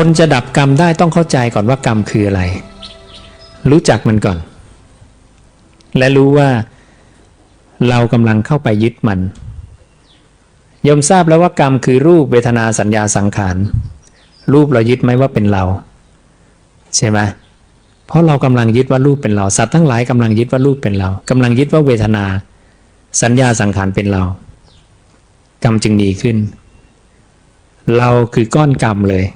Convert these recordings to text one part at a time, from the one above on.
คนจะดับกรรมได้ต้องเข้าใจก่อนว่ากรรมคืออะไร รู้จักมันก่อน และรู้ว่าเรากำลังเข้าไปยึดมันยมทราบแล้วว่ากรรมคือรูปเวทนาสัญญาสังขาร รูปเรายึดไหมว่าเป็นเรา ใช่ไหมเพราะเรากำลังยึดว่ารูปเป็นเรา สัตว์ทั้งหลายกำลังยึดว่ารูปเป็นเรากำลังยึดว่าเวทนา สัญญาสังขารเป็นเรา กรรมจึงมีขึ้น เราคือก้อนกรรมเลย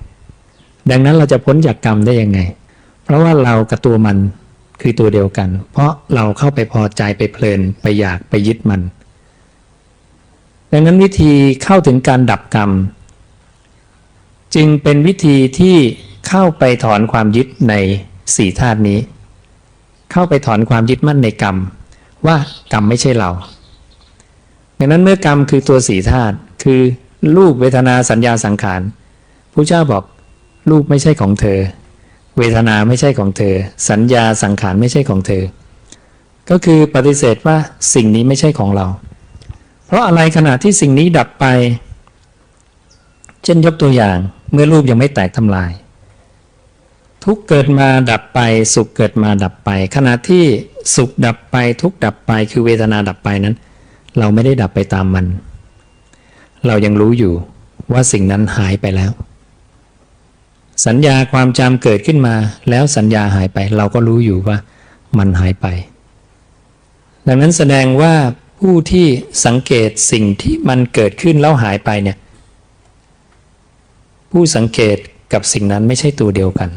ดังนั้นเราจะพ้นจากกรรมได้ยังไง เพราะว่าเรากับตัวมันคือตัวเดียวกัน เพราะเราเข้าไปพอใจไปเพลินไปอยากไปยึดมัน ดังนั้นวิธีเข้าถึงการดับกรรม จึงเป็นวิธีที่เข้าไปถอนความยึดในสี่ธาตุนี้ เข้าไปถอนความยึดมั่นในกรรม ว่ากรรมไม่ใช่เรา ดังนั้นเมื่อกรรมคือตัวสี่ธาตุคือรูปเวทนาสัญญาสังขารพระเจ้าบอก รูปไม่ใช่ของเธอ เวทนาไม่ใช่ของเธอ สัญญาสังขารไม่ใช่ของเธอ ก็คือปฏิเสธว่าสิ่งนี้ไม่ใช่ของเรา เพราะอะไรขณะที่สิ่งนี้ดับไป เช่นยกตัวอย่างเมื่อรูปยังไม่แตกทำลาย ทุกเกิดมาดับไป สุขเกิดมาดับไป ขณะที่สุขดับไปทุกดับไปคือเวทนาดับไปนั้น เราไม่ได้ดับไปตามมัน เรายังรู้อยู่ว่าสิ่งนั้นหายไปแล้ว สัญญาความจำเกิดขึ้นมา แล้วสัญญาหายไป เราก็รู้อยู่ว่ามันหายไป ดังนั้นแสดงว่าผู้ที่สังเกตสิ่งที่มันเกิดขึ้นแล้วหายไปเนี่ย ผู้สังเกตกับสิ่งนั้นไม่ใช่ตัวเดียวกัน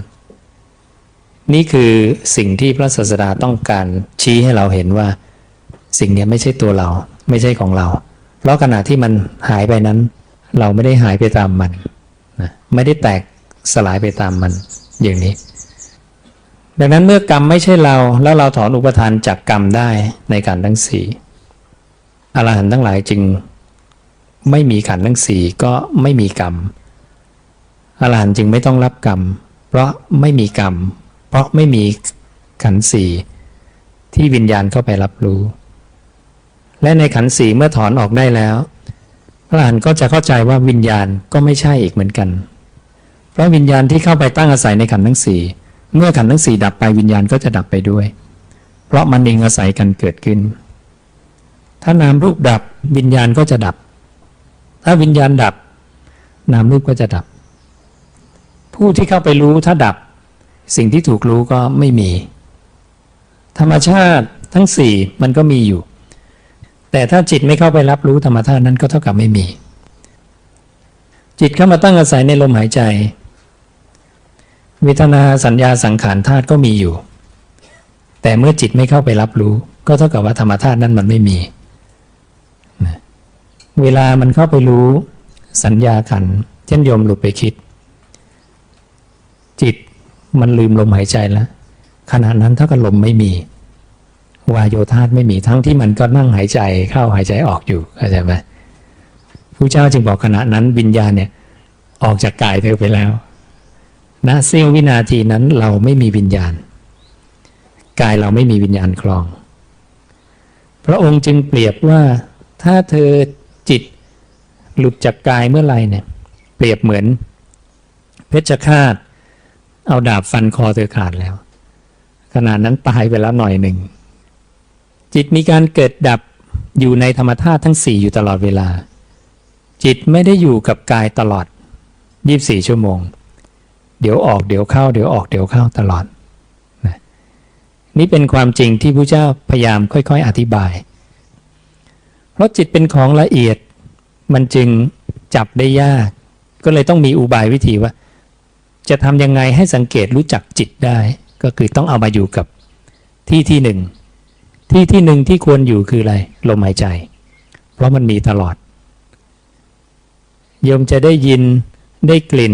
นี่คือสิ่งที่พระศาสดาต้องการชี้ให้เราเห็นว่า สิ่งนี้ไม่ใช่ตัวเรา ไม่ใช่ของเรา เพราะขณะที่มันหายไปนั้น เราไม่ได้หายไปตามมันนะไม่ได้แตก สลายไปตามมันอย่างนี้ ดังนั้นเมื่อกรรมไม่ใช่เราแล้วเราถอนอุปทานจากกรรมได้ในการทั้งสี่อรหันต์ทั้งหลายจึงไม่มีขันทั้งสี่ก็ไม่มีกรรมอรหันต์จึงไม่ต้องรับกรรม เพราะไม่มีกรรม เพราะไม่มีขันสี่ที่วิญญาณเข้าไปรับรู้ และในขันสี่เมื่อถอนออกได้แล้วพระอรหันต์ก็จะเข้าใจว่าวิญญาณก็ไม่ใช่อีกเหมือนกัน เพราะวิญญาณที่เข้าไปตั้งอาศัยในขันธ์ทั้งสี่เมื่อขันธ์ทั้งสี่ดับไปวิญญาณก็จะดับไปด้วย เพราะมันเองอาศัยกันเกิดขึ้น ถ้านามรูปดับวิญญาณก็จะดับ ถ้าวิญญาณดับ นามรูปก็จะดับ ผู้ที่เข้าไปรู้ถ้าดับ สิ่งที่ถูกรู้ก็ไม่มี ธรรมชาติทั้งสี่มันก็มีอยู่ แต่ถ้าจิตไม่เข้าไปรับรู้ธรรมชาตินั้นก็เท่ากับไม่มี จิตเข้ามาตั้งอาศัยในลมหายใจ เวทนาสัญญาสังขารธาตุก็มีอยู่ แต่เมื่อจิตไม่เข้าไปรับรู้ ก็เท่ากับว่าธรรมธาตุนั้นมันไม่มีเวลามันเข้าไปรู้ สัญญาขันเช่นโยมหลุดไปคิด จิตมันลืมลมหายใจแล้วขณะนั้นเท่ากับลมไม่มีวายโยธาตไม่มีทั้งที่มันก็นั่งหายใจเข้าหายใจออกอยู่เข้าใจไหมผู้เจ้าจึงบอกขณะนั้นวิญญาณเนี่ย ออกจากกายเธอไปแล้ว ณเสี้ยววินาทีนั้นเราไม่มีวิญญาณ กายเราไม่มีวิญญาณครอง พระองค์จึงเปรียบว่าถ้าเธอจิตหลุดจากกายเมื่อไรเนี่ย เปรียบเหมือน เพชฌฆาต เอาดาบฟันคอเธอขาดแล้วขณะนั้นตายไปแล้วหน่อยหนึ่ง จิตมีการเกิดดับอยู่ในธรรมธาตุทั้งสี่อยู่ตลอดเวลา จิตไม่ได้อยู่กับกายตลอด 24 ชั่วโมง เดี๋ยวออกเดี๋ยวเข้า เดี๋ยวออกเดี๋ยวเข้าตลอดนะนี่เป็นความจริงที่พระเจ้าพยายามค่อยๆ อธิบาย เพราะจิตเป็นของละเอียดมันจึงจับได้ยาก ก็เลยต้องมีอุบายวิธีว่า จะทำยังไงให้สังเกตรู้จักจิตได้ ก็คือต้องเอามาอยู่กับที่ที่หนึ่งที่ที่หนึ่งที่ควรอยู่คืออะไรลมหายใจ เพราะมันมีตลอดโยมจะได้ยินได้กลิ่น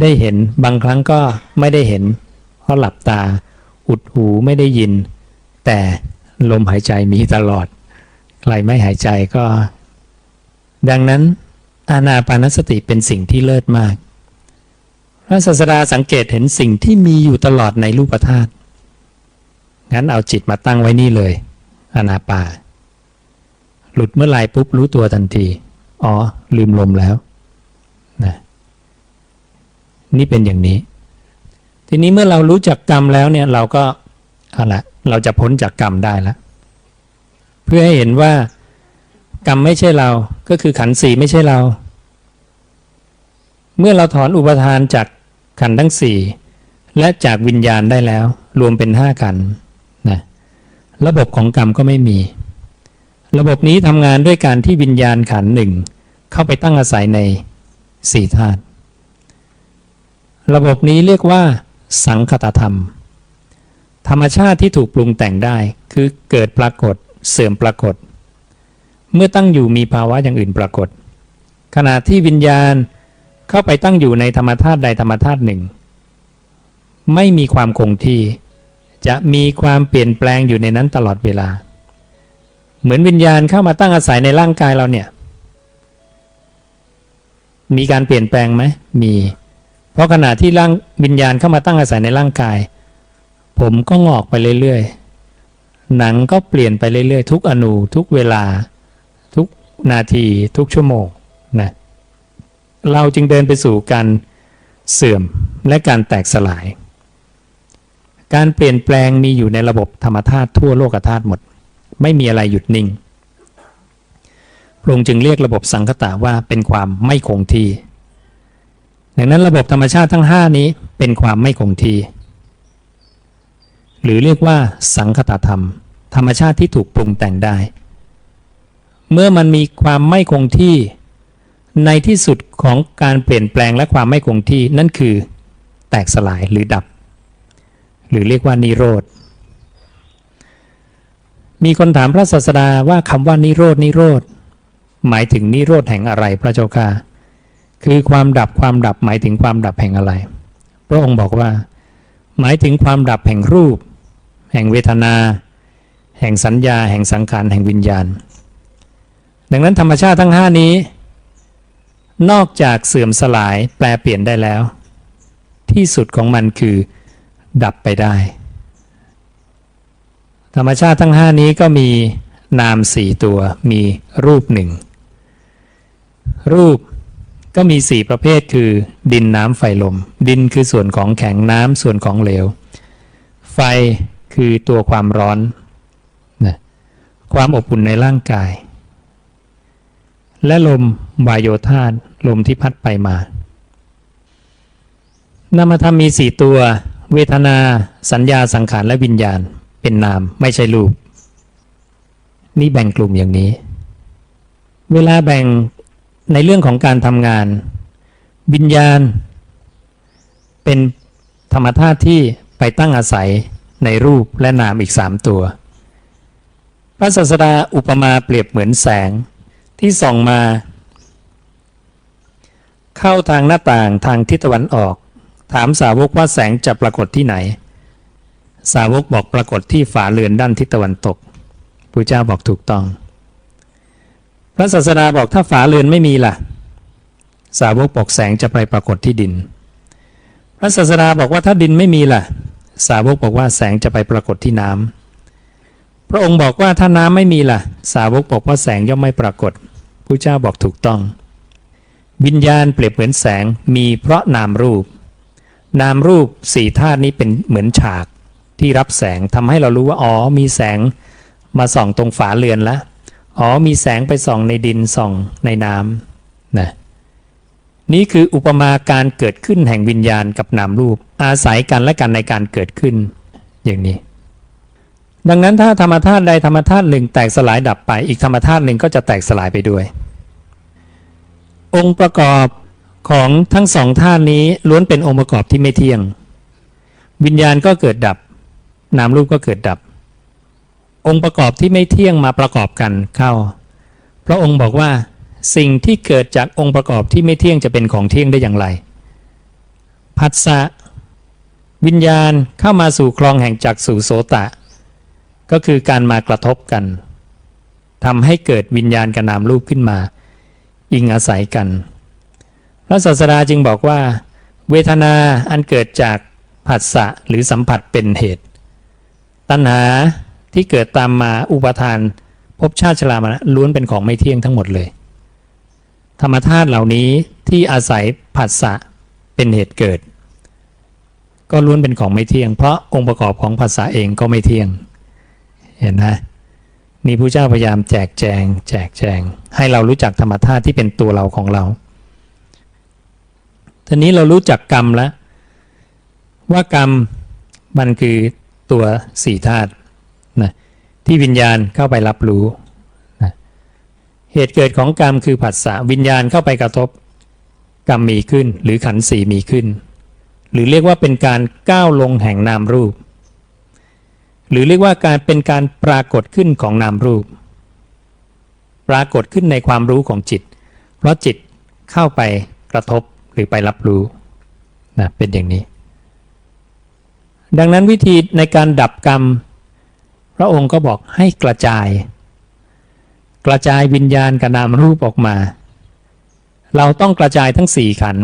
ได้เห็นบางครั้งก็ไม่ได้เห็น เพราะหลับตา อุดหูไม่ได้ยิน แต่ลมหายใจมีตลอดใครไม่หายใจก็ ดังนั้นอานาปานสติเป็นสิ่งที่เลิศมาก พระศาสดาสังเกตเห็นสิ่งที่มีอยู่ตลอดในรูปธาตุงั้นเอาจิตมาตั้งไว้นี่เลยอานาปาหลุดเมื่อไหร่ปุ๊บรู้ตัวทันที อ๋อ ลืมลมแล้ว นี่เป็นอย่างนี้ ทีนี้เมื่อเรารู้จักกรรมแล้วเนี่ยเราก็เอาละเราจะพ้นจากกรรมได้แล้วเพื่อให้เห็นว่ากรรมไม่ใช่เราก็คือขันธ์สี่ไม่ใช่เรา เมื่อเราถอนอุปทานจากขันธ์ทั้งสี่และจากวิญญาณได้แล้ว รวมเป็นห้าขันธ์นะระบบของกรรมก็ไม่มี ระบบนี้ทำงานด้วยการที่วิญญาณขันธ์หนึ่งเข้าไปตั้งอาศัยในสี่ธาตุ ระบบนี้เรียกว่า สังคตธรรม ธรรมชาติที่ถูกปรุงแต่งได้คือเกิดปรากฏ เสื่อมปรากฏ เมื่อตั้งอยู่มีภาวะอย่างอื่นปรากฏ ขณะที่วิญญาณเข้าไปตั้งอยู่ในธรรมธาตุใดธรรมธาตุหนึ่ง ไม่มีความคงที่ จะมีความเปลี่ยนแปลงอยู่ในนั้นตลอดเวลา เหมือนวิญญาณเข้ามาตั้งอาศัยในร่างกายเราเนี่ย มีการเปลี่ยนแปลงไหมมี เพราะขณะที่ร่างวิญญาณเข้ามาตั้งอาศัยในร่างกาย ผมก็งอกไปเรื่อยๆ หนังก็เปลี่ยนไปเรื่อยๆ ทุกอนูทุกเวลา ทุกนาทีทุกชั่วโมงนะเราจึงเดินไปสู่การเสื่อมและการแตกสลาย การเปลี่ยนแปลงมีอยู่ในระบบธรรมธาตุทั่วโลกธาตุหมด ไม่มีอะไรหยุดนิ่งพระองค์จึงเรียกระบบสังคตะว่าเป็นความไม่คงที่ ดังนั้นระบบธรรมชาติทั้ง 5 นี้เป็นความไม่คงที่ หรือเรียกว่า สังคตธรรม ธรรมชาติที่ถูกปรุงแต่งได้ เมื่อมันมีความไม่คงที่ ในที่สุดของการเปลี่ยนแปลงและความไม่คงที่นั่นคือ แตกสลายหรือดับ หรือเรียกว่านิโรธมีคนถามพระศาสดาว่าคำว่านิโรธนิโรธหมายถึงนิโรธแห่งอะไรพระเจ้าค่ะ คือความดับความดับหมายถึงความดับแห่งอะไร พระองค์บอกว่า หมายถึงความดับแห่งรูป แห่งเวทนา แห่งสัญญา แห่งสังขารแห่งวิญญาณ ดังนั้นธรรมชาติทั้งห้านี้ นอกจากเสื่อมสลายแปลเปลี่ยนได้แล้ว ที่สุดของมันคือดับไปได้ ธรรมชาติทั้งห้านี้ก็มีนามสี่ตัวมีรูปหนึ่งรูป ก็มีสี่ประเภทคือ ดินน้ำไฟลม ดินคือส่วนของแข็งน้ำส่วนของเหลว ไฟคือตัวความร้อนนะความอบอุ่นในร่างกาย และลมวายโยธาตลมที่พัดไปมานามธรรมมีสี่ตัว เวทนา สัญญาสังขารและวิญญาณ เป็นนามไม่ใช่รูป นี่แบ่งกลุ่มอย่างนี้ เวลาแบ่ง ในเรื่องของการทำงาน วิญญาณ เป็นธรรมธาตุที่ไปตั้งอาศัยในรูปและนามอีกสามตัว พระศาสดาอุปมาเปรียบเหมือนแสงที่ส่องมา เข้าทางหน้าต่างทางทิศตะวันออก ถามสาวกว่าแสงจะปรากฏที่ไหน สาวกบอกปรากฏที่ฝาเรือนด้านทิศตะวันตกพระเจ้าบอกถูกต้อง ระศาสดาบอกถ้าฝาเรือนไม่มีล่ะ สาวกบอกแสงจะไปปรากฏที่ดิน พระศาสดาบอกว่าถ้าดินไม่มีล่ะ สาวกบอกว่าแสงจะไปปรากฏที่น้ำพระองค์บอกว่าถ้าน้ำไม่มีล่ะ สาวกบอกว่าแสงย่อมไม่ปรากฏพระเจ้าบอกถูกต้อง วิญญาณเปรียบเหมือนแสงมีเพราะนามรูป นามรูปสี่ธาตุนี้เป็นเหมือนฉากที่รับแสงทำให้เรารู้ว่าอ๋อมีแสงมาส่องตรงฝาเรือนแล้ว อ๋อมีแสงไปส่องในดินส่องในน้ำนะนี่คืออุปมาการเกิดขึ้นแห่งวิญญาณกับนามรูป อาศัยกันและกันในการเกิดขึ้น อย่างนี้ ดังนั้นถ้าธรรมธาตุใดธรรมธาตุหนึ่งแตกสลายดับไป อีกธรรมธาตุหนึ่งก็จะแตกสลายไปด้วย องค์ประกอบของทั้งสองธาตุนี้ล้วนเป็นองค์ประกอบที่ไม่เที่ยง วิญญาณก็เกิดดับ นามรูปก็เกิดดับ องค์ประกอบที่ไม่เที่ยงมาประกอบกันเข้า พระองค์บอกว่า สิ่งที่เกิดจากองค์ประกอบที่ไม่เที่ยงจะเป็นของเที่ยงได้อย่างไร ผัสสะวิญญาณเข้ามาสู่คลองแห่งจักสู่โสตะ ก็คือการมากระทบกันทำให้เกิดวิญญาณกับนามรูปขึ้นมา อิงอาศัยกัน พระศาสดาจึงบอกว่า เวทนาอันเกิดจากผัสสะหรือสัมผัสเป็นเหตุ ตัณหา ที่เกิดตามมาอุปทานภพชาติชรามานะล้วนเป็นของไม่เที่ยงทั้งหมดเลย ธรรมธาตุเหล่านี้ที่อาศัยผัสสะเป็นเหตุเกิด ก็ล้วนเป็นของไม่เที่ยง เพราะองค์ประกอบของภาษาเองก็ไม่เที่ยง เห็นนะนี่พระเจ้าพยายามแจกแจง แจกแจง ให้เรารู้จักธรรมธาตุที่เป็นตัวเราของเราทีนี้เรารู้จักกรรมแล้ว ว่ากรรมมันคือตัวสี่ธาตุ ที่วิญญาณเข้าไปรับรู้นะเหตุเกิดของกรรมคือผัสสะวิญญาณเข้าไปกระทบ กรรมมีขึ้น หรือขันสีมีขึ้น หรือเรียกว่าเป็นการก้าวลงแห่งนามรูป หรือเรียกว่าการเป็นการปรากฏขึ้นของนามรูป ปรากฏขึ้นในความรู้ของจิต เพราะจิตเข้าไปกระทบหรือไปรับรู้นะเป็นอย่างนี้ ดังนั้นวิธีในการดับกรรม พระองค์ก็บอกให้กระจาย กระจายวิญญาณกับนามรูปออกมา เราต้องกระจายทั้งสี่ขัน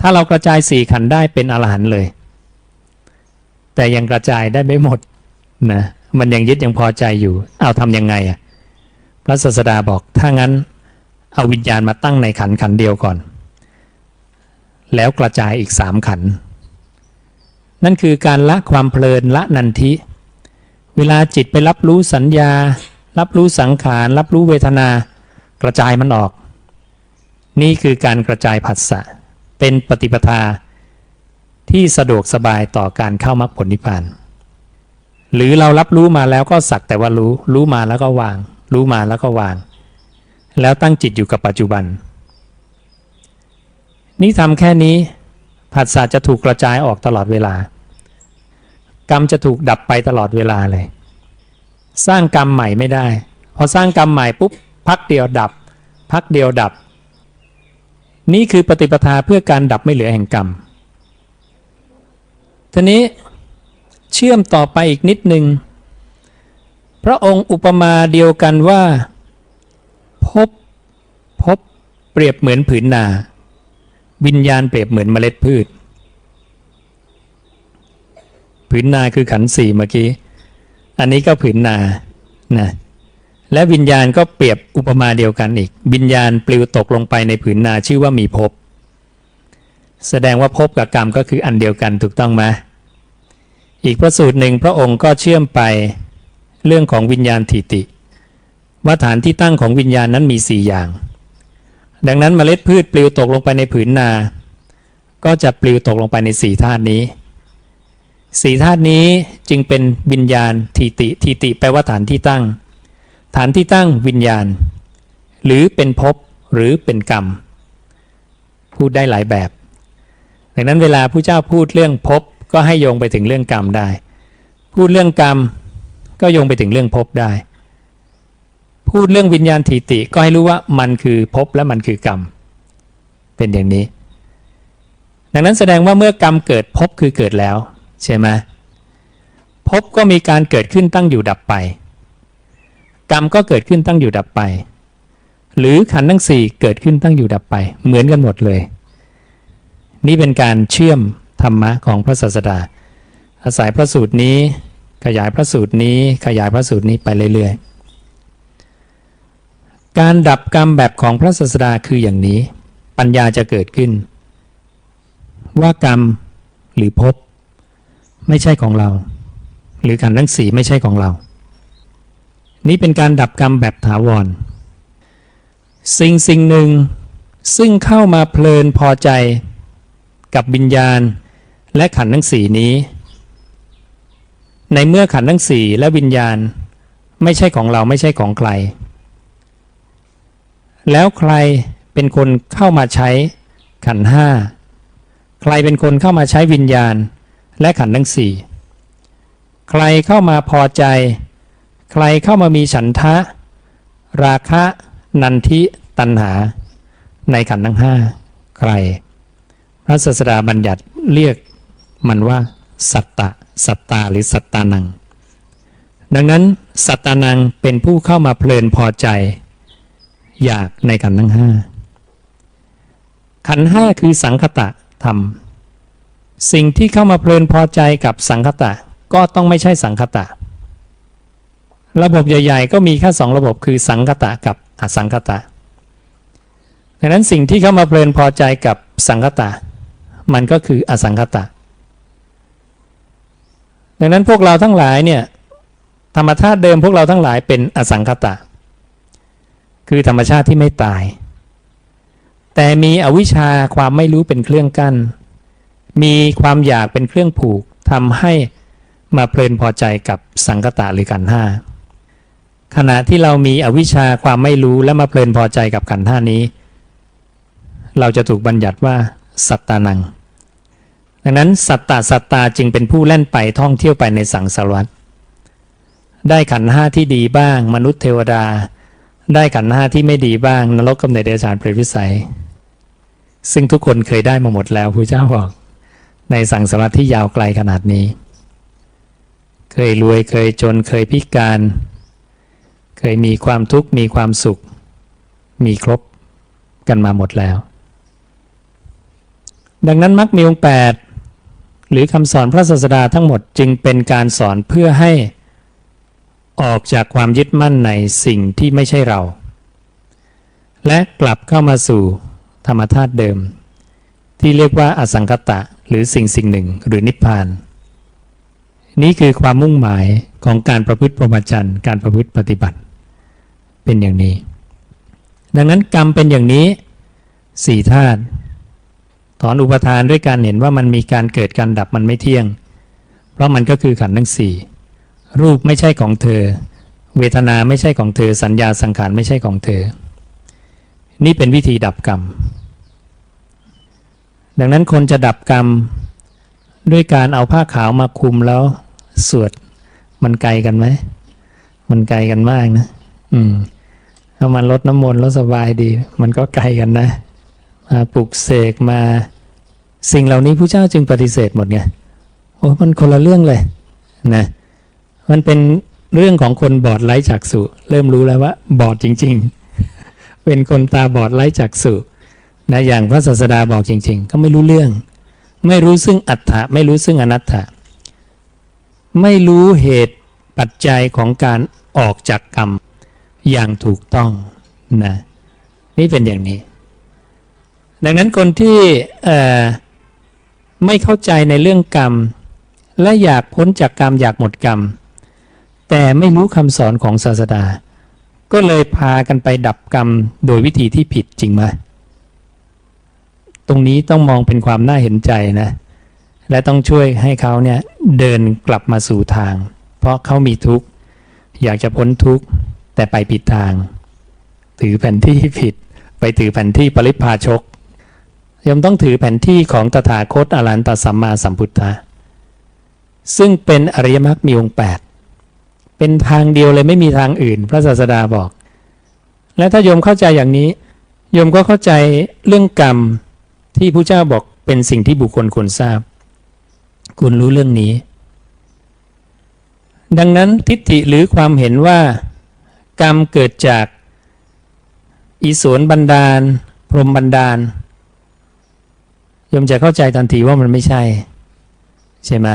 ถ้าเรากระจายสี่ขันได้เป็นอรหันต์เลย แต่ยังกระจายได้ไม่หมดนะมันยังยึดยังพอใจอยู่ เอาทำยังไงอะพระศาสดาบอกถ้างั้นเอาวิญญาณมาตั้งในขันขันเดียวก่อน แล้วกระจายอีกสามขัน นั่นคือการละความเพลินละนันทิ เวลาจิตไปรับรู้สัญญา รับรู้สังขาร รับรู้เวทนา กระจายมันออก นี่คือการกระจายผัสสะ เป็นปฏิปทา ที่สะดวกสบายต่อการเข้ามรรคผลนิพพาน หรือเรารับรู้มาแล้วก็สักแต่ว่ารู้ รู้มาแล้วก็วาง รู้มาแล้วก็วาง แล้วตั้งจิตอยู่กับปัจจุบัน นี่ทำแค่นี้ผัสสะจะถูกกระจายออกตลอดเวลา กรรมจะถูกดับไปตลอดเวลาเลย สร้างกรรมใหม่ไม่ได้ พอสร้างกรรมใหม่ปุ๊บพักเดียวดับ พักเดียวดับ นี่คือปฏิปทาเพื่อการดับไม่เหลือแห่งกรรมทีนี้เชื่อมต่อไปอีกนิดหนึ่งพระองค์อุปมาเดียวกันว่าพบพบเปรียบเหมือนผืนนา วิญญาณเปรียบเหมือนเมล็ดพืช ผืนนาคือขันสี่เมื่อกี้ อันนี้ก็ผืนนานะและวิญญาณก็เปรียบอุปมาเดียวกันอีก วิญญาณปลิวตกลงไปในผืนนาชื่อว่ามีภพแสดงว่าภพกับกรรมก็คืออันเดียวกันถูกต้องไหมอีกพระสูตรหนึ่งพระองค์ก็เชื่อมไปเรื่องของวิญญาณทิติ ว่าฐานที่ตั้งของวิญญาณนั้นมีสี่อย่าง ดังนั้นเมล็ดพืชปลิวตกลงไปในผืนนา ก็จะปลิวตกลงไปในสี่ธาตุนี้ สี่ธาตุนี้จึงเป็นวิญญาณทีติทีติแปลว่าฐานที่ตั้ง ฐานที่ตั้งวิญญาณ หรือเป็นภพหรือเป็นกรรม พูดได้หลายแบบ ดังนั้นเวลาผู้เจ้าพูดเรื่องภพก็ให้โยงไปถึงเรื่องกรรมได้ พูดเรื่องกรรม ก็โยงไปถึงเรื่องภพได้ พูดเรื่องวิญญาณทีติก็ให้รู้ว่ามันคือภพและมันคือกรรม เป็นอย่างนี้ ดังนั้นแสดงว่าเมื่อกรรมเกิดภพคือเกิดแล้ว ใช่ไหมภพก็มีการเกิดขึ้นตั้งอยู่ดับไป กรรมก็เกิดขึ้นตั้งอยู่ดับไป หรือขันธ์ทั้งสี่เกิดขึ้นตั้งอยู่ดับไป เหมือนกันหมดเลย นี่เป็นการเชื่อมธรรมะของพระศาสดา อาศัยพระสูตรนี้ ขยายพระสูตรนี้ ขยายพระสูตรนี้ไปเรื่อยๆ การดับกรรมแบบของพระศาสดาคืออย่างนี้ ปัญญาจะเกิดขึ้น ว่ากรรมหรือภพ ไม่ใช่ของเรา หรือขันทั้งสี่ไม่ใช่ของเรา นี่เป็นการดับกรรมแบบถาวร สิ่งสิ่งหนึ่งซึ่งเข้ามาเพลินพอใจกับวิญญาณ และขันทั้งสี่นี้ ในเมื่อขันทั้งสี่และวิญญาณ ไม่ใช่ของเราไม่ใช่ของใคร แล้วใครเป็นคนเข้ามาใช้ขันห้า ใครเป็นคนเข้ามาใช้วิญญาณ และขันธ์ทั้งสี่ใครเข้ามาพอใจ ใครเข้ามามีฉันทะ ราคะ นันทิตัณหา ในขันธ์ทั้งห้าใคร พระศาสดาบัญญัติเรียกมันว่า สัตตะ สัตตาหรือสัตตานัง ดังนั้นสัตตานังเป็นผู้เข้ามาเพลินพอใจ อยากในขันธ์ทั้งห้าขันธ์ห้าคือสังคตะธรรม สิ่งที่เข้ามาเพลินพอใจกับสังคตะ ก็ต้องไม่ใช่สังคตะ ระบบใหญ่ ๆ ก็มีแค่สองระบบคือสังคตะกับอสังคตะดังนั้นสิ่งที่เข้ามาเพลินพอใจกับสังคตะ มันก็คืออสังคตะ ดังนั้นพวกเราทั้งหลายเนี่ยธรรมชาติเดิมพวกเราทั้งหลายเป็นอสังคตะ คือธรรมชาติที่ไม่ตาย แต่มีอวิชชาความไม่รู้เป็นเครื่องกั้น มีความอยากเป็นเครื่องผูกทำให้มาเพลินพอใจกับสังคตะหรือขันห้าขณะที่เรามีอวิชชาความไม่รู้และมาเพลินพอใจกับขันธ์ห้านี้ เราจะถูกบัญญัติว่า สัตตานัง ดังนั้นสัตตาสัตตาจึงเป็นผู้เล่นไปท่องเที่ยวไปในสังสารวัฏได้ขันห้าที่ดีบ้าง มนุษย์เทวดา ได้ขันห้าที่ไม่ดีบ้าง นรกกำเนิดเดรัจฉานเปรตวิสัย ซึ่งทุกคนเคยได้มาหมดแล้วพระเจ้าบอก ในสังสารวัฏที่ยาวไกลขนาดนี้ เคยรวยเคยจนเคยพิการ เคยมีความทุกข์มีความสุข มีครบกันมาหมดแล้ว ดังนั้นมรรคมีองค์แปดหรือคำสอนพระศาสดาทั้งหมดจึงเป็นการสอนเพื่อให้ออกจากความยึดมั่นในสิ่งที่ไม่ใช่เรา และกลับเข้ามาสู่ธรรมธาตุเดิม ที่เรียกว่าอสังคตะ หรือสิ่งสิ่งหนึ่งหรือนิพพาน นี่คือความมุ่งหมายของการประพฤติพรหมจรรย์การประพฤติปฏิบัติ เป็นอย่างนี้ ดังนั้นกรรมเป็นอย่างนี้สี่ธาตุถอนอุปทานด้วยการเห็นว่ามันมีการเกิดการดับมันไม่เที่ยง เพราะมันก็คือขันธ์ทั้งสี่รูปไม่ใช่ของเธอ เวทนาไม่ใช่ของเธอ สัญญาสังขารไม่ใช่ของเธอ นี่เป็นวิธีดับกรรม ดังนั้นคนจะดับกรรม ด้วยการเอาผ้าขาวมาคลุมแล้วสวดมันไกลกันไหม มันไกลกันมากนะ อืมเอามันลดน้ำมนต์แล้วสบายดี มันก็ไกลกันนะมาปลุกเสกมา สิ่งเหล่านี้พระเจ้าจึงปฏิเสธหมดไงโอ้มันคนละเรื่องเลยนะมันเป็นเรื่องของคนบอดไร้จักษุเริ่มรู้แล้วว่า บอดจริง ๆ เป็นคนตาบอดไร้จักษุ นะอย่างพระศาสดาบอกจริง ๆ ก็ไม่รู้เรื่อง ไม่รู้ซึ่งอัตถะไม่รู้ซึ่งอนัตถะไม่รู้เหตุปัจจัยของการออกจากกรรมอย่างถูกต้องนะนี่เป็นอย่างนี้ ดังนั้นคนที่ไม่เข้าใจในเรื่องกรรม และอยากพ้นจากกรรมอยากหมดกรรม แต่ไม่รู้คำสอนของศาสดา ก็เลยพากันไปดับกรรมโดยวิธีที่ผิดจริงไหม รงนี้ต้องมองเป็นความน่าเห็นใจนะ และต้องช่วยให้เขาเนี่ยเดินกลับมาสู่ทาง เพราะเขามีทุกข์ อยากจะพ้นทุกข์ แต่ไปผิดทาง ถือแผนที่ผิด ไปถือแผนที่ปริพาชกยมต้องถือแผนที่ของตถาคตอรันตสัมมาสัมพุทธะซึ่งเป็นอริยมรรคมีองค์แปดเป็นทางเดียวเลยไม่มีทางอื่น พระศาสดาบอก และถ้าโยมเข้าใจอย่างนี้โยมก็เข้าใจเรื่องกรรม ที่พระเจ้าบอกเป็นสิ่งที่บุคคลควรทราบ คุณรู้เรื่องนี้ ดังนั้นทิฏฐิหรือความเห็นว่า กรรมเกิดจากอีสวนบันดาล พรหมบันดาลยมจะเข้าใจทันทีว่ามันไม่ใช่ ใช่ไหม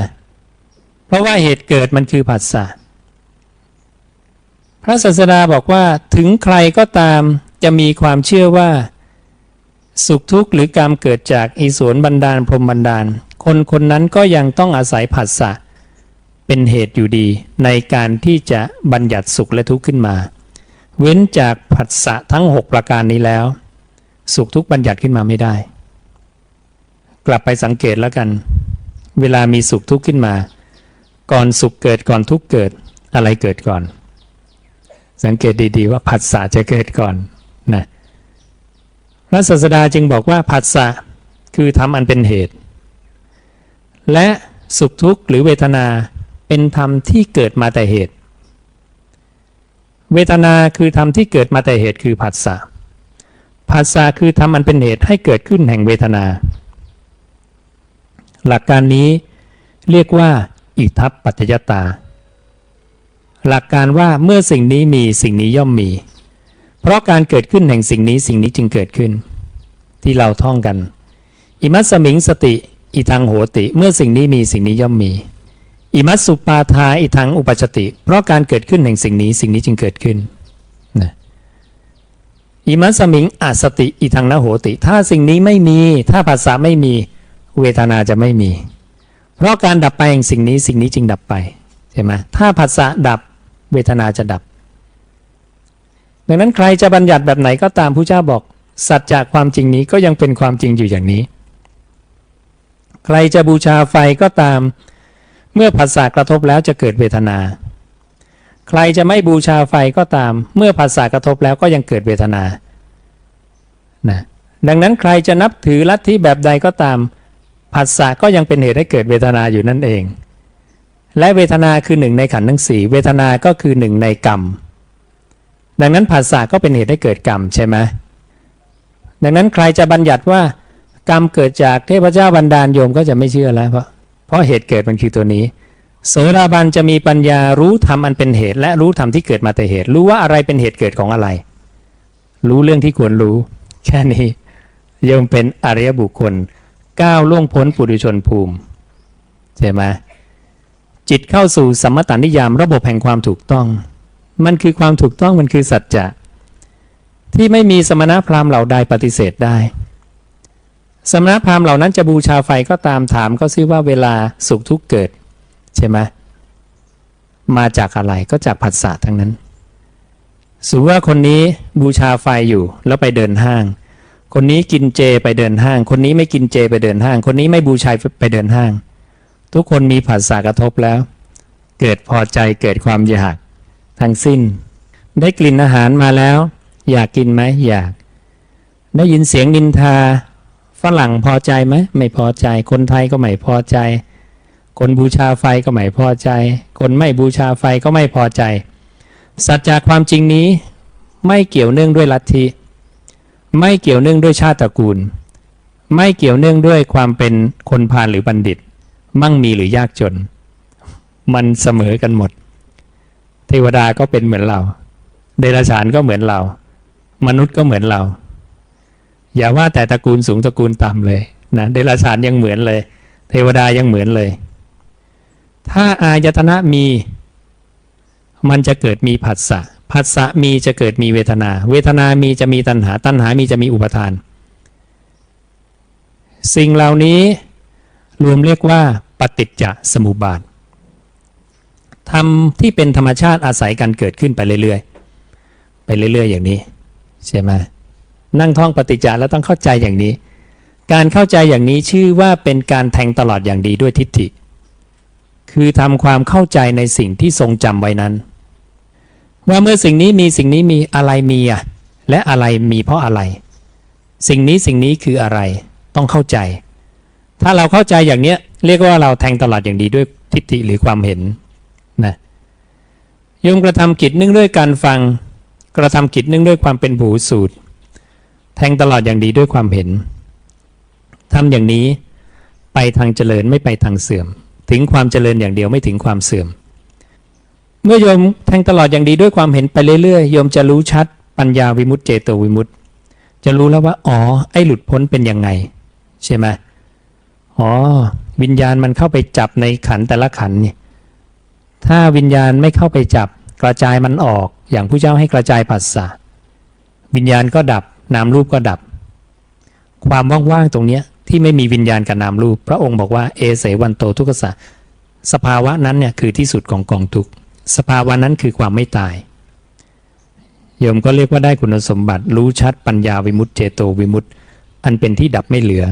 เพราะว่าเหตุเกิดมันคือผัสสะพระศาสดาบอกว่าถึงใครก็ตามจะมีความเชื่อว่า สุขทุกข์หรือกรรมเกิดจากอีสวนบันดาลพรหมบันดาล คนคนนั้นก็ยังต้องอาศัยผัสสะเป็นเหตุอยู่ดีในการที่จะบัญญัติสุขและทุกข์ขึ้นมา เว้นจากผัสสะทั้ง 6 ประการนี้แล้ว สุขทุกข์บัญญัติขึ้นมาไม่ได้ กลับไปสังเกตแล้วกัน เวลามีสุขทุกข์ขึ้นมา ก่อนสุขเกิดก่อนทุกข์เกิดอะไรเกิดก่อน สังเกตดีๆว่าผัสสะจะเกิดก่อน พระศาสดาจึงบอกว่าผัสสะคือธรรมอันเป็นเหตุ และสุขทุกข์หรือเวทนาเป็นธรรมที่เกิดมาแต่เหตุ เวทนาคือธรรมที่เกิดมาแต่เหตุคือผัสสะผัสสะคือธรรมอันเป็นเหตุให้เกิดขึ้นแห่งเวทนา หลักการนี้เรียกว่า อิทัปปัจจยตา หลักการว่าเมื่อสิ่งนี้มีสิ่งนี้ย่อมมี เพราะการเกิดขึ้นแห่งสิ่งนี้สิ่งนี้จึงเกิดขึ้น ที่เราท่องกันอิมัสมิงสติ อิทังโหติ เมื่อสิ่งนี้มีสิ่งนี้ย่อมมีอิมัสสุปาทาอิทังอุปชติ เพราะการเกิดขึ้นแห่งสิ่งนี้สิ่งนี้จึงเกิดขึ้นนะอิมัสมิงอัสติ อิทังนโหติ ถ้าสิ่งนี้ไม่มี ถ้าภาษาไม่มีเวทนาจะไม่มี เพราะการดับไปแห่งสิ่งนี้สิ่งนี้จึงดับไปใช่ไหมถ้าภาษาดับเวทนาจะดับ ดังนั้นใครจะบัญญัติแบบไหนก็ตามผู้เจ้าบอก สัจจากความจริงนี้ก็ยังเป็นความจริงอยู่อย่างนี้ ใครจะบูชาไฟก็ตาม เมื่อภาษากระทบแล้วจะเกิดเวทนา ใครจะไม่บูชาไฟก็ตาม เมื่อภาษากระทบแล้วก็ยังเกิดเวทนานะดังนั้นใครจะนับถือลัทธิแบบใดก็ตามผัสสะก็ยังเป็นเหตุให้เกิดเวทนาอยู่นั่นเอง และเวทนาคือหนึ่งในขันธ์ทั้งสี่เวทนาก็คือหนึ่งในกรรม ดังนั้นผัสสะก็เป็นเหตุให้เกิดกรรมใช่ไหมดังนั้นใครจะบัญญัติว่ากรรมเกิดจากเทพเจ้าบันดาลโยมก็จะไม่เชื่อแล้วเพราะเพราะเหตุเกิดมันคือตัวนี้โสดาบันจะมีปัญญารู้ธรรมอันเป็นเหตุ และรู้ธรรมที่เกิดมาแต่เหตุ รู้ว่าอะไรเป็นเหตุเกิดของอะไร รู้เรื่องที่ควรรู้ แค่นี้โยมเป็นอริยบุคคลก้าวล่วงพ้นปุถุชนภูมิใช่ไหมจิตเข้าสู่สัมมตานิยามระบบแห่งความถูกต้อง มันคือความถูกต้องมันคือสัจจะที่ไม่มีสมณพราหมณ์เหล่าใดปฏิเสธได้ สมณพราหมณ์เหล่านั้นจะบูชาไฟก็ตามถามก็ซิว่าเวลาสุขทุกเกิด ใช่ไหมมาจากอะไรก็จากผัสสะทั้งนั้นสมมติว่าคนนี้บูชาไฟอยู่แล้วไปเดินห้าง คนนี้กินเจไปเดินห้าง คนนี้ไม่กินเจไปเดินห้าง คนนี้ไม่บูชาไปเดินห้าง ทุกคนมีผัสสะกระทบแล้ว เกิดพอใจเกิดความอยาก ทั้งสิ้น ได้กลิ่นอาหารมาแล้ว อยากกินไหมอยาก ได้ยินเสียงนินทา ฝรั่งพอใจไหมไม่พอใจ คนไทยก็ไม่พอใจ คนบูชาไฟก็ไม่พอใจ คนไม่บูชาไฟก็ไม่พอใจ สัจจากความจริงนี้ไม่เกี่ยวเนื่องด้วยลัทธิ ไม่เกี่ยวเนื่องด้วยชาติตระกูล ไม่เกี่ยวเนื่องด้วยความเป็นคนพาลหรือบัณฑิต มั่งมีหรือยากจน มันเสมอกันหมด เทวดาก็เป็นเหมือนเรา เดรัจฉานก็เหมือนเรา มนุษย์ก็เหมือนเรา อย่าว่าแต่ตระกูลสูงตระกูลต่ำเลยนะเดรัจฉานยังเหมือนเลย เทวดายังเหมือนเลย ถ้าอายตนะมี มันจะเกิดมีผัสสะผัสสะมีจะเกิดมีเวทนา เวทนามีจะมีตัณหา ตัณหามีจะมีอุปทาน สิ่งเหล่านี้รวมเรียกว่าปฏิจจสมุปบาท ธรรมที่เป็นธรรมชาติอาศัยกันเกิดขึ้นไปเรื่อยๆ ไปเรื่อยๆ อย่างนี้ใช่ไหมนั่งท่องปฏิจจาแล้วต้องเข้าใจอย่างนี้ การเข้าใจอย่างนี้ชื่อว่าเป็นการแทงตลอดอย่างดีด้วยทิฏฐิ คือทำความเข้าใจในสิ่งที่ทรงจำไว้นั้น ว่าเมื่อสิ่งนี้มีสิ่งนี้มีอะไรมีอะและอะไรมีเพราะอะไร สิ่งนี้สิ่งนี้คืออะไรต้องเข้าใจ ถ้าเราเข้าใจอย่างเนี้ยเรียกว่าเราแทงตลอดอย่างดีด้วยทิฏฐิหรือความเห็น ยมกระทำกิจเนื่องด้วยการฟัง กระทำกิจเนื่องด้วยความเป็นผูสูตร แทงตลอดอย่างดีด้วยความเห็นทำอย่างนี้ไปทางเจริญไม่ไปทางเสื่อม ถึงความเจริญอย่างเดียวไม่ถึงความเสื่อม เมื่อโยมแทงตลอดอย่างดีด้วยความเห็นไปเรื่อยๆโยมจะรู้ชัดปัญญาวิมุตติเจโตวิมุตติ จะรู้แล้วว่าอ๋อไอ้หลุดพ้นเป็นยังไง ใช่ไหมอ๋อวิญญาณมันเข้าไปจับในขันแต่ละขันนี่ ถ้าวิญญาณไม่เข้าไปจับ กระจายมันออกอย่างผู้เจ้าให้กระจายผัสสะวิญญาณก็ดับ นามรูปก็ดับ ความว่างๆตรงเนี้ยที่ไม่มีวิญญาณกับนามรูป พระองค์บอกว่าเอเสวันโตทุกขสะสภาวะนั้นเนี่ยคือที่สุดของกองทุกสภาวะนั้นคือความไม่ตายโยมก็เรียกว่าได้คุณสมบัติ รู้ชัดปัญญาวิมุตติเจโตวิมุตติอันเป็นที่ดับไม่เหลือ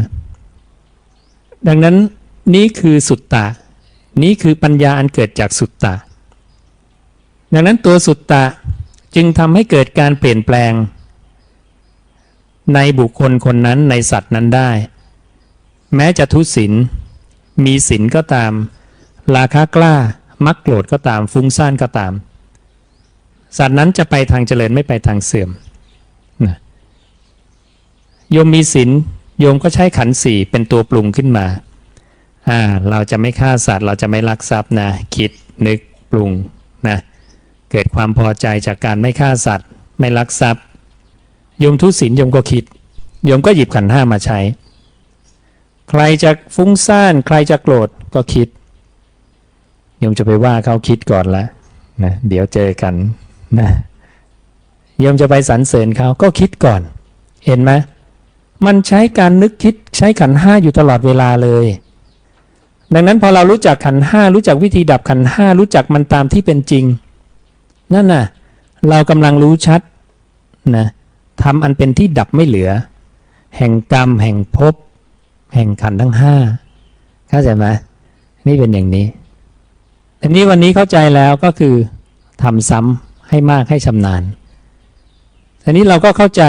ดังนั้นนี่คือสุตตะ นี้คือปัญญาอันเกิดจากสุตตะ ดังนั้นตัวสุตตะจึงทำให้เกิดการเปลี่ยนแปลง ในบุคคลคนนั้นในสัตว์นั้นได้ แม้จะทุศีลมีศีลก็ตาม ราคะกล้ามักโกรธก็ตาม ฟุ้งซ่านก็ตาม สัตว์นั้นจะไปทางเจริญไม่ไปทางเสื่อมนะโยมมีศีลโยมก็ใช้ขันสี่เป็นตัวปรุงขึ้นมา อ่าเราจะไม่ฆ่าสัตว์ เราจะไม่ลักทรัพย์นะคิดนึกปรุงนะเกิดความพอใจจากการไม่ฆ่าสัตว์ ไม่ลักทรัพย์โยมทุศีลโยมก็คิดโยมก็หยิบขันห้ามาใช้ ใครจะฟุ้งซ่านใครจะโกรธก็คิดโยมจะไปว่าเขาคิดก่อนละนะเดี๋ยวเจอกันนะโยมจะไปสรรเสริญเขาก็คิดก่อน เห็นไหมมันใช้การนึกคิดใช้ขันห้าอยู่ตลอดเวลาเลย ดังนั้นพอเรารู้จักขันห้ารู้จักวิธีดับขันห้ารู้จักมันตามที่เป็นจริง นั่นน่ะ เรากำลังรู้ชัดนะทำอันเป็นที่ดับไม่เหลือ แห่งกรรมแห่งภพแห่งขันทั้งห้าเข้าใจไหมนี่เป็นอย่างนี้อันนี้วันนี้เข้าใจแล้วก็คือทำซ้ำให้มากให้ชำนาญอันนี้เราก็เข้าใจ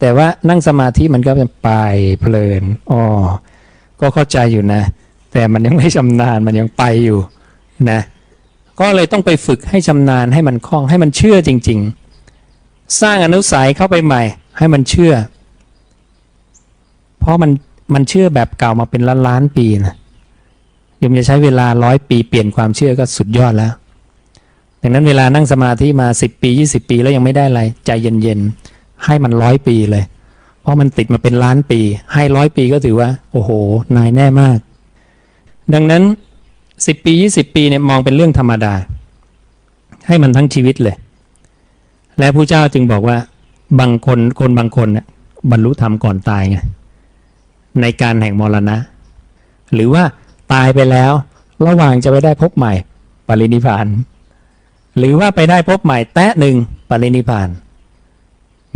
แต่ว่านั่งสมาธิมันก็เป็นไปเพลินอ๋อก็เข้าใจอยู่นะ แต่มันยังไม่ชำนาญมันยังไปอยู่นะก็เลยต้องไปฝึกให้ชำนาญให้มันคล่องให้มันเชื่อจริง ๆ สร้างอนุสัยเข้าไปใหม่ ให้มันเชื่อ เพราะมันมันเชื่อแบบเก่ามาเป็นล้านล้านปีนะยมจะใช้เวลาร้อยปีเปลี่ยนความเชื่อก็สุดยอดแล้วดังนั้นเวลานั่งสมาธิมา 10 ปี 20 ปีแล้วยังไม่ได้อะไรใจเย็นๆ ให้มันร้อยปีเลย เพราะมันติดมาเป็นล้านปี ให้ร้อยปีก็ถือว่า โอ้โห นายแน่มาก ดังนั้น 10 ปี 20 ปีเนี่ยมองเป็นเรื่องธรรมดา ให้มันทั้งชีวิตเลย และผู้เจ้าจึงบอกว่าบางคนคนบางคนเนี่ยบรรลุธรรมก่อนตายไงในการแห่งมรณะ หรือว่าตายไปแล้ว ระหว่างจะไปได้พบใหม่ ปรินิพาน หรือว่าไปได้พบใหม่แตะหนึ่งปรินิพาน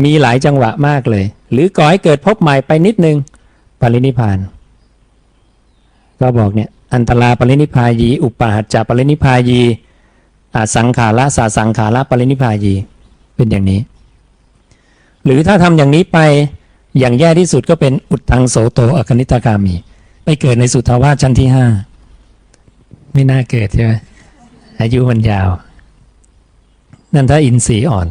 มีหลายจังหวะมากเลย หรือก่อให้เกิดพบใหม่ไปนิดนึงปรินิพพาน ก็บอกเนี่ย อันตราปรินิพพายี อุปาหัจจปรินิพพายีอาสังขาระสาสังขาระปรินิพพายี เป็นอย่างนี้ หรือถ้าทำอย่างนี้ไปอย่างแย่ที่สุดก็เป็นอุดทังโสโตอคนิตากามี ไปเกิดในสุทาวาสชั้นที่ห้าไม่น่าเกิดใช่ไหมอายุมันยาว นั่นถ้าอินทรีย์อ่อน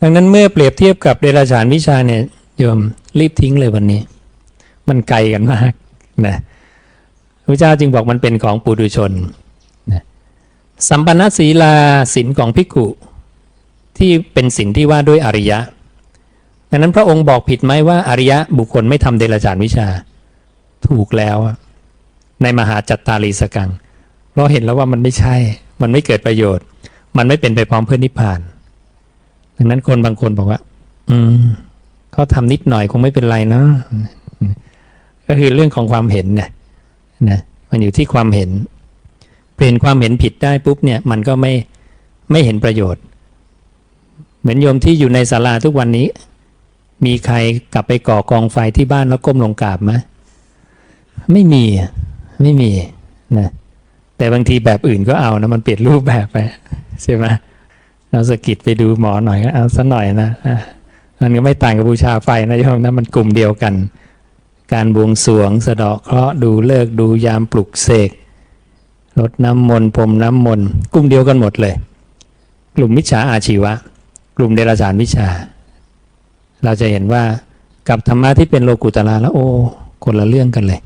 ดังนั้นเมื่อเปรียบเทียบกับเดรัจฉานวิชาเนี่ยโยมรีบทิ้งเลยวันนี้ มันไกลกันมากนะ พระเจ้าจึงบอกมันเป็นของปุถุชนนะสัมปันนศีลาศีลของภิกขุ ที่เป็นศีลที่ว่าด้วยอริยะดังนั้นพระองค์บอกผิดไหมว่าอริยะบุคคลไม่ทำเดรัจฉานวิชา ถูกแล้ว ในมหาจัตตารีสกัง เราเห็นแล้วว่ามันไม่ใช่ มันไม่เกิดประโยชน์ มันไม่เป็นไปพร้อมเพื่อนิพพาน ดังนั้นคนบางคนบอกว่า อืมเขาทำนิดหน่อยคงไม่เป็นไรเนะก็คือเรื่องของความเห็นเนี่ย นะมันอยู่ที่ความเห็น เปลี่ยนความเห็นผิดได้ปุ๊บเนี่ยมันก็ไม่ไม่เห็นประโยชน์ เหมือนโยมที่อยู่ในศาลาทุกวันนี้ มีใครกลับไปก่อกองไฟที่บ้านแล้วก้มลงกราบไหมไม่มีไม่มีนะแต่บางทีแบบอื่นก็เอานะมันเปลี่ยนรูปแบบไปใช่ไหมเราสกิดไปดูหมอหน่อยก็เอาซะหน่อยนะอะมันก็ไม่ต่างกับบูชาไฟนะโยมนะมันกลุ่มเดียวกัน การบวงสรวงสะเดาะเคราะห์ดูเลิกดูยามปลุกเสกรดน้ำมนต์พรมน้ำมนต์กลุ่มเดียวกันหมดเลย กลุ่มมิจฉาอาชีวะ กลุ่มเดรัจฉานวิชา เราจะเห็นว่ากับธรรมะที่เป็นโลกุตละแล้วโอ้คนละเรื่องกันเลย